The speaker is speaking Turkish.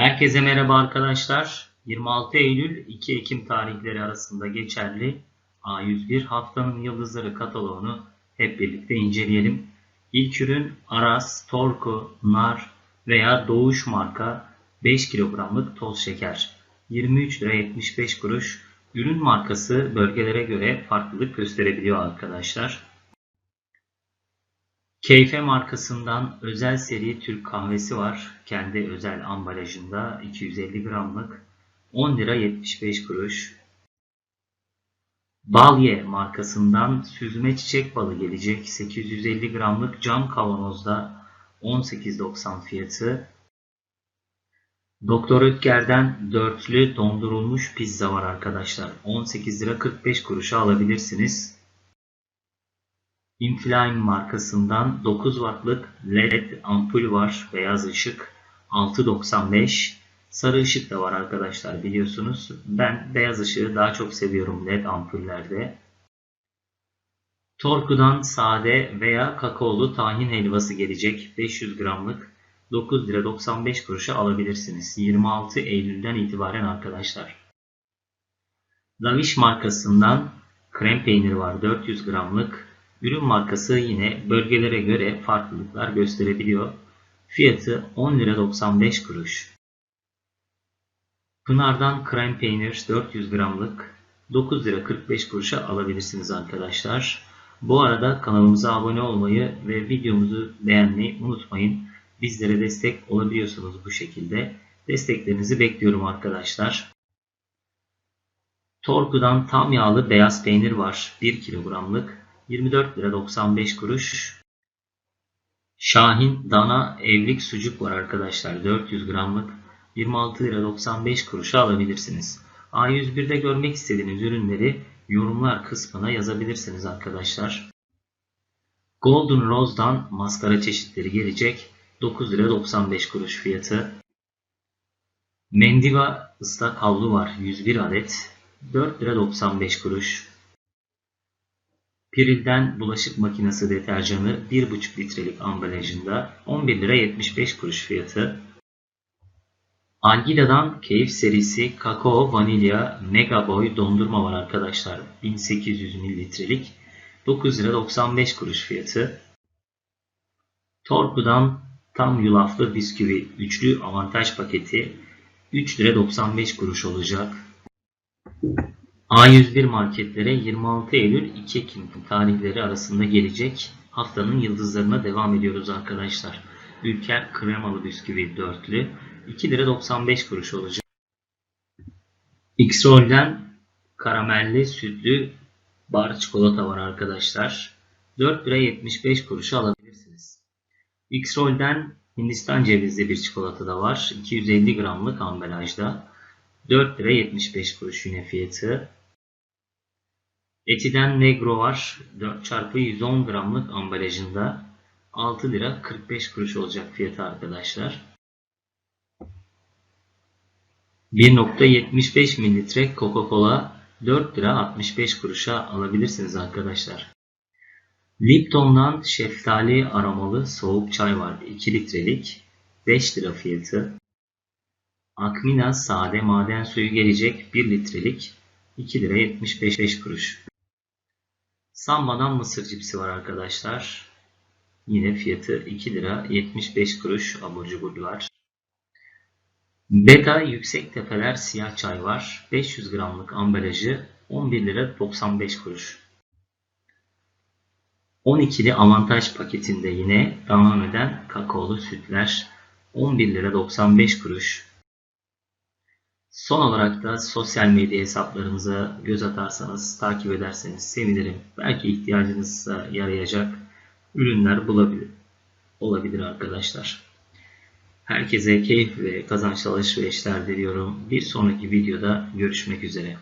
Herkese merhaba arkadaşlar. 26 Eylül 2 Ekim tarihleri arasında geçerli A101 haftanın yıldızları kataloğunu hep birlikte inceleyelim. İlk ürün Aras, Torku, Nar veya Doğuş marka 5 kilogramlık toz şeker. 23 lira 75 kuruş. Ürün markası bölgelere göre farklılık gösterebiliyor arkadaşlar. Keyfe markasından özel seri Türk kahvesi var. Kendi özel ambalajında 250 gramlık 10 lira 75 kuruş. Balye markasından süzme çiçek balı gelecek 850 gramlık cam kavanozda 18.90 fiyatı. Doktor Ötker'den dörtlü dondurulmuş pizza var arkadaşlar. 18 lira 45 kuruşa alabilirsiniz. Infline markasından 9 wattlık LED ampul var. Beyaz ışık 6.95. Sarı ışık da var arkadaşlar biliyorsunuz. Ben beyaz ışığı daha çok seviyorum LED ampullerde. Torku'dan sade veya kakaolu tahin helvası gelecek 500 gramlık 9 lira 95 kuruşa alabilirsiniz. 26 Eylül'den itibaren arkadaşlar. Lavish markasından krem peyniri var 400 gramlık Ürün markası yine bölgelere göre farklılıklar gösterebiliyor. Fiyatı 10 lira 95 kuruş. Pınar'dan krem peynir 400 gramlık 9 lira 45 kuruşa alabilirsiniz arkadaşlar. Bu arada kanalımıza abone olmayı ve videomuzu beğenmeyi unutmayın. Bizlere destek olabiliyorsunuz bu şekilde. Desteklerinizi bekliyorum arkadaşlar. Torku'dan tam yağlı beyaz peynir var 1 kilogramlık 24 lira 95 kuruş. Şahin dana evlik sucuk var arkadaşlar. 400 gramlık 26 lira 95 kuruşa alabilirsiniz. A101'de görmek istediğiniz ürünleri yorumlar kısmına yazabilirsiniz arkadaşlar. Golden Rose'dan maskara çeşitleri gelecek. 9 lira 95 kuruş fiyatı. Mendiva ıslak havlu var 101 adet. 4 lira 95 kuruş. Piril'den bulaşık makinesi deterjanı 1,5 litrelik ambalajında 11 lira 75 kuruş fiyatı. Algida'dan Keyif serisi kakao vanilya mega boy dondurma var arkadaşlar. 1800 mililitrelik 9 lira 95 kuruş fiyatı. Torku'dan tam yulaflı bisküvi üçlü avantaj paketi 3 lira 95 kuruş olacak. A101 marketlere 26 Eylül 2 Ekim tarihleri arasında gelecek haftanın yıldızlarına devam ediyoruz arkadaşlar. Ülker kremalı bisküvi dörtlü 2 lira 95 kuruş olacak. X-Roll'den karamelli sütlü bar çikolata var arkadaşlar. 4 lira 75 kuruşa alabilirsiniz. X-Roll'den Hindistan cevizli bir çikolata da var. 250 gramlık ambalajda. 4 lira 75 kuruş yine fiyatı. Etiden Negro var. 4 çarpı 110 gramlık ambalajında 6 lira 45 kuruş olacak fiyatı arkadaşlar. 1.75 mililitre Coca-Cola 4 lira 65 kuruşa alabilirsiniz arkadaşlar. Lipton'dan şeftali aromalı soğuk çay var 2 litrelik 5 lira fiyatı. Akmina sade maden suyu gelecek 1 litrelik 2 lira 75 kuruş. Samba'dan mısır cipsi var arkadaşlar. Yine fiyatı 2 lira 75 kuruş abur cuburlar. Beta yüksek tepeler siyah çay var. 500 gramlık ambalajı 11 lira 95 kuruş. 12'li avantaj paketinde yine devam eden kakaolu sütler 11 lira 95 kuruş. Son olarak da sosyal medya hesaplarımıza göz atarsanız, takip ederseniz sevinirim. Belki ihtiyacınızsa yarayacak ürünler bulabilir, olabilir arkadaşlar. Herkese keyif ve kazançlı alışverişler diliyorum. Bir sonraki videoda görüşmek üzere.